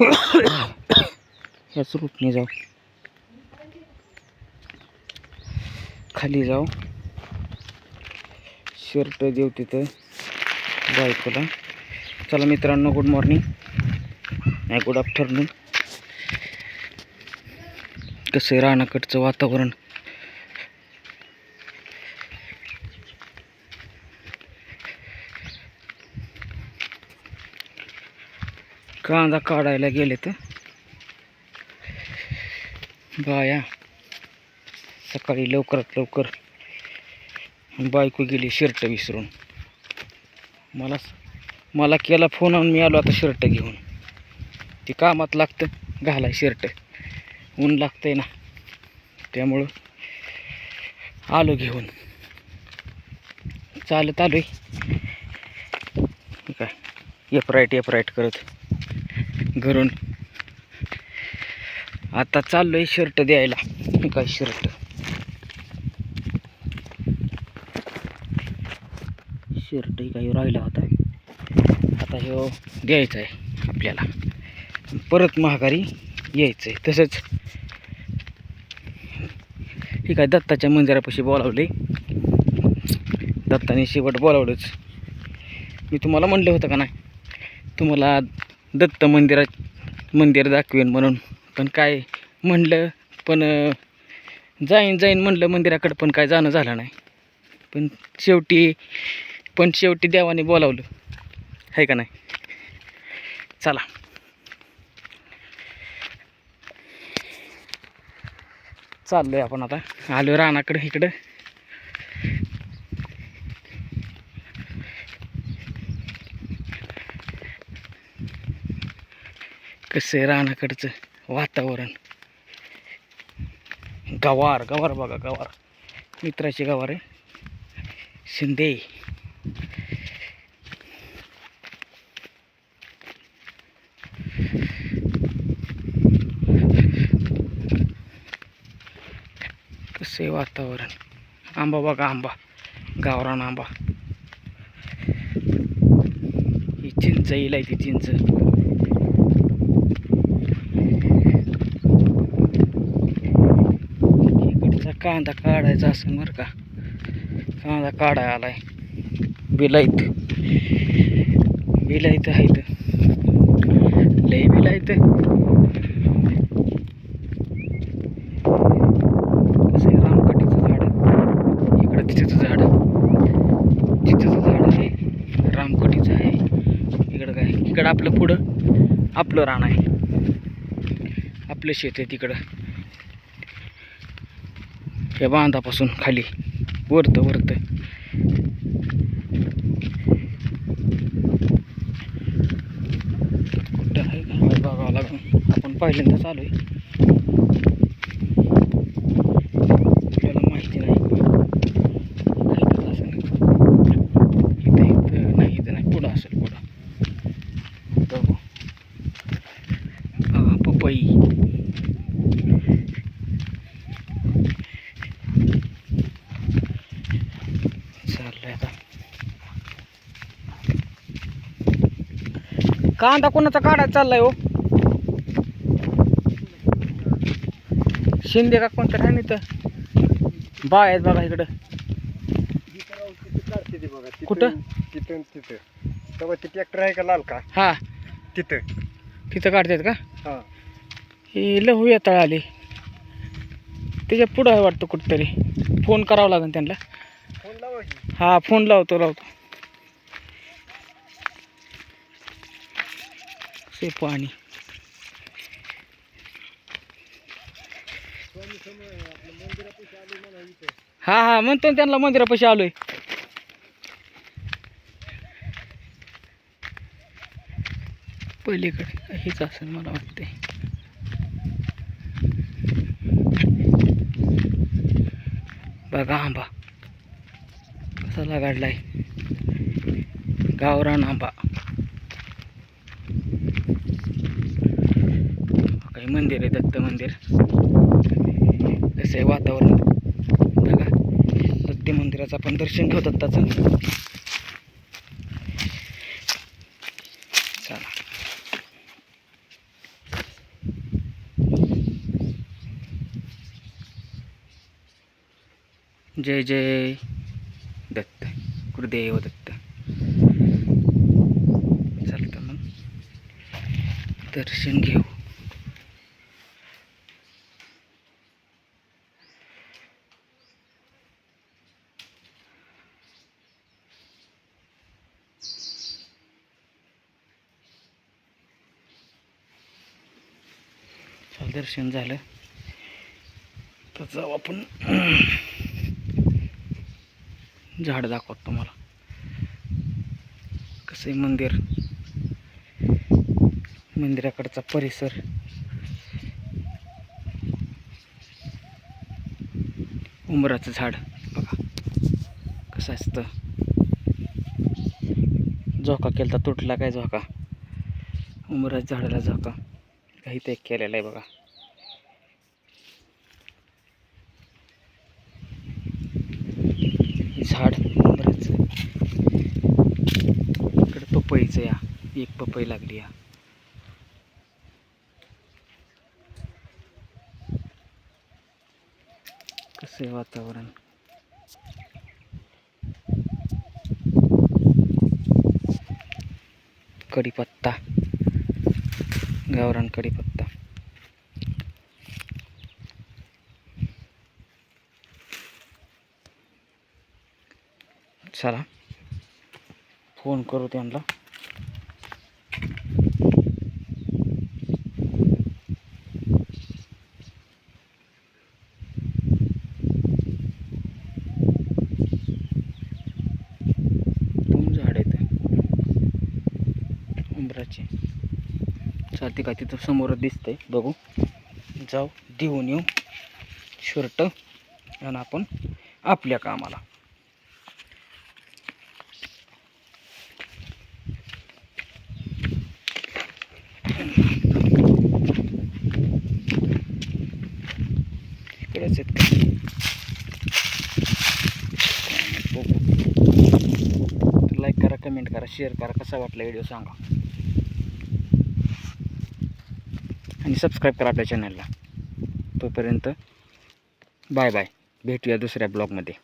ह्याच रूटने जाऊ. खाली जाऊ. शर्ट देऊ तिथं बायकोला. चला मित्रांनो गुड मॉर्निंग नाही गुड आफ्टरनून कसं आहे रानाकडचं वातावरण? कांदा काढायला गेले तर बाया सकाळी लवकरात लवकर बायको गेली शर्ट विसरून. मला मला केला फोन आणि मी आलो आता शर्ट घेऊन. ते कामात लागतं घालाय शर्ट. ऊन लागतंय ना. त्यामुळं आलो घेऊन. चालत आलोय. काय? एपराईट एपराईट करत. घरून. आता आहे शर्ट द्यायला. काय शर्ट शर्ट काही राहिला होता. आता हे द्यायचा आहे आपल्याला. परत महागारी यायचं आहे तसंच हे काय दत्ताच्या मंदिरापाशी बोलावले दत्ताने शेवट बोलावलंच. मी तुम्हाला म्हणलं होतं का नाही? तुम्हाला दत्त मंदिरात मंदिर दाखवेन म्हणून. पण काय म्हणलं पण जाईन जाईन म्हणलं मंदिराकडं पण काय जाणं झालं नाही. पण शेवटी पण शेवटी देवाने बोलावलं. आहे का नाही? चला. चाललोय आपण आता. आलो रानाकडं इकडं. कसं आहे रानाकडचं वातावरण? गवार गवार बघा गवार. मित्राची गवार आहे. शिंदे. कसं आहे वातावरण? आंबा बघा आंबा. गावरान आंबा. ही चिंच येईल ती चिंच इकडचा कांदा काढायचा असं बरं का. कांदा काढाय आलाय. बिलाईत. बिलाईत आहेत. लय बिलाईत. कसं आहे रामकटीचं झाड. इकडं तिच्याचं झाड. तिथेचं झाड आहे. रामकटीचं आहे. इकडं काय? इकडं आपलं पुढं. आपलं रान आहे. आपलं शेत आहे तिकडं. या बांधापासून खाली. वरतं वरतं. कुठं आहे? का बघावं लागून आपण पहिल्यांदा चालू आहे माहिती नाही इथंच असेल इथं इथं नाही इथं नाही पुढं असेल पुढं बघू बघा पपई चाललंय आता कांदा कोणाचा काढायचा चाललाय हो? शिंदे का कोणतं आहे? नाही तर बाय आहेत बघा इकडं. कुठं? तिथं तिथं. तेव्हा ती ट्रॅक्टर आहे का लाल का? हा. तिथं. तिथं काढतात का? हा. हे लहू येताळ आली त्याच्या पुढं आहे वाटतं कुठंतरी. फोन करावा लागेल त्यांना. फोन लावा की. हा फोन लावतो लावतो. ते पाणी. हा हा म्हणतो ना त्यांना मंदिरापाशी आलोय. पलीकडे हेच असेल मला वाटते बघा आंबा. कसा लागाडलाय. गावरान आंबा. हे मंदिर आहे दत्त मंदिर. कसं आहे वातावरण? बघा दत्त मंदिराचं आपण दर्शन घेऊ दत्ताचं. चला. जय जय. दत्त. गुरुदेव दत्त. चालतं मग. दर्शन घेऊ. दर्शन झालं. तर जाऊ आपण. झाड दाखवत तुम्हाला. कसं आहे मंदिर? मंदिराकडचा परिसर. उमराचं झाड. बघा. कसं असतं. झोका केलता तुटला काय झोका? उमराच्या झाडाला झोका. काही ते केलेलं आहे बघा. झाड बरंच. इकडे पपईचं या. एक पपई लागली या. कसं आहे वातावरण? कढीपत्ता. गावरान कढीपत्ता चला. फोन करू त्यांना. दोन झाड आहेत. उंबराचे. चालते का? तिथं समोरच दिसतंय. बघू. जाऊ देऊन येऊ. शर्ट आणि आपण आपल्या कामाला. इकडेच आहेत बघू. लाईक करा कमेंट करा शेअर करा. कसा वाटला व्हिडिओ सांगा. आणि सबस्क्राईब करा आपल्या चॅनलला तोपर्यंत बाय बाय भेटूया दुसऱ्या ब्लॉगमध्ये